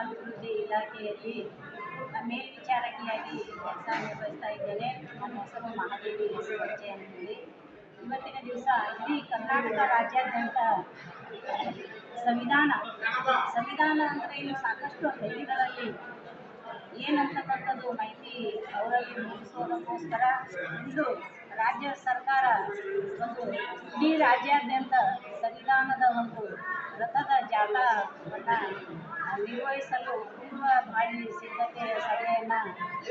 ಅಭಿವೃದ್ಧಿ ಇಲಾಖೆಯಲ್ಲಿ ಮೇಲ್ವಿಚಾರಕಿಯಾಗಿ ಕೆಲಸ ನಿರ್ವಹಿಸ್ತಾ ಇದ್ದೇನೆ. ನನ್ನ ಹೆಸರು ಮಹಾದೇವಿ ಪರಿಚಯ ಅಂತೇಳಿ. ಇವತ್ತಿನ ದಿವಸ ಇಡೀ ಕರ್ನಾಟಕ ರಾಜ್ಯಾದ್ಯಂತ ಸಂವಿಧಾನ ಸಂವಿಧಾನ ಅಂದರೆ ಇನ್ನು ಸಾಕಷ್ಟು ಹಳ್ಳಿಗಳಲ್ಲಿ ಏನಂತಕ್ಕಂಥದ್ದು ಮಾಹಿತಿ ಅವರಲ್ಲಿ ಮೂಡಿಸೋದಕ್ಕೋಸ್ಕರ ಇಂದು ರಾಜ್ಯ ಸರ್ಕಾರ ಒಂದು ಇಡೀ ರಾಜ್ಯಾದ್ಯಂತ ಸಂವಿಧಾನದ ಒಂದು ರಥದ ಜಾಥಾವನ್ನು ನಿರ್ವಹಿಸಲು ತುಂಬ ಮಾಡಿ ಸಿದ್ಧತೆ ಸಭೆಯನ್ನು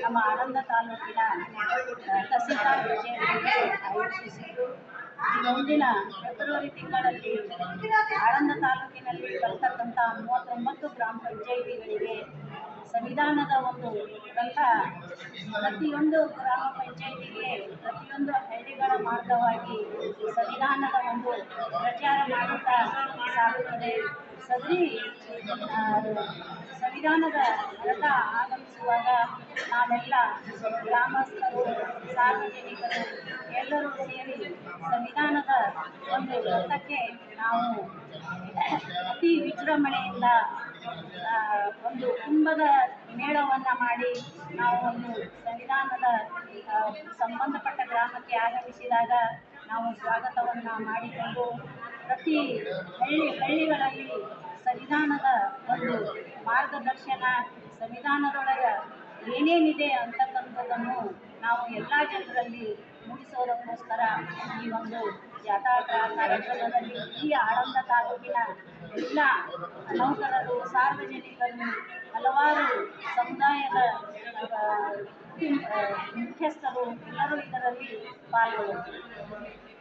ನಮ್ಮ ಆನಂದ ತಾಲೂಕಿನ ತಹಸೀಲ್ದಾರ್ ಕಚೇರಿಯಲ್ಲಿ ಆಯೋಜಿಸಿದ್ದು. ಮುಂದಿನ ಫೆಬ್ರವರಿ ತಿಂಗಳಲ್ಲಿ ಆಳಂದ ತಾಲೂಕಿನಲ್ಲಿ ಬರ್ತಕ್ಕಂಥ ಮೂವತ್ತೊಂಬತ್ತು ಗ್ರಾಮ ಪಂಚಾಯಿತಿಗಳಿಗೆ ಸಂವಿಧಾನದ ಒಂದು ಗ್ರಂಥ. ಪ್ರತಿಯೊಂದು ಗ್ರಾಮ ಪಂಚಾಯಿತಿಗೆ ಪ್ರತಿಯೊಂದು ಹಳ್ಳಿಗಳ ಮಾರ್ಗವಾಗಿ ಸಂವಿಧಾನದ ಒಂದು ಪ್ರಚಾರ ಮಾಡುತ್ತಾ ಸಾಗುತ್ತದೆ. ಸದರಿ ಸಂವಿಧಾನದ ರಥ ಆಗಮಿಸುವಾಗ ನಾವೆಲ್ಲ ಗ್ರಾಮಸ್ಥರು, ಸಾರ್ವಜನಿಕರು ಎಲ್ಲರೂ ಸೇರಿ ಸಂವಿಧಾನದ ಒಂದು ರಥಕ್ಕೆ ನಾವು ಅತಿ ವಿಜೃಂಭಣೆಯಿಂದ ಒಂದು ಕುಂಭದ ಮೇಳವನ್ನ ಮಾಡಿ ನಾವು ಒಂದು ಸಂವಿಧಾನದ ಸಂಬಂಧಪಟ್ಟ ಗ್ರಾಮಕ್ಕೆ ಆಗಮಿಸಿದಾಗ ನಾವು ಸ್ವಾಗತವನ್ನ ಮಾಡಿಕೊಂಡು ಪ್ರತಿ ಹಳ್ಳಿ ಹಳ್ಳಿಗಳಲ್ಲಿ ಸಂವಿಧಾನದ ಒಂದು ಮಾರ್ಗದರ್ಶನ, ಸಂವಿಧಾನದೊಳಗೆ ಏನೇನಿದೆ ಅಂತಕ್ಕಂಥದ್ದನ್ನು ನಾವು ಎಲ್ಲ ಜನರಲ್ಲಿ ಮೂಡಿಸೋದಕ್ಕೋಸ್ಕರ ಈ ಒಂದು ಜಾಥಾ ಕಾರ್ಯಕ್ರಮದಲ್ಲಿ ಈ ಆಳಂದ ತಾಲೂಕಿನ ಎಲ್ಲ ನೌಕರರು ಸಾರ್ವಜನಿಕರು ಹಲವಾರು ಸಮುದಾಯದ ಮುಖ್ಯಸ್ಥರು ಎಲ್ಲರೂ ಇದರಲ್ಲಿ ಪಾಲ್ಗೊಳ್ಳುತ್ತಾರೆ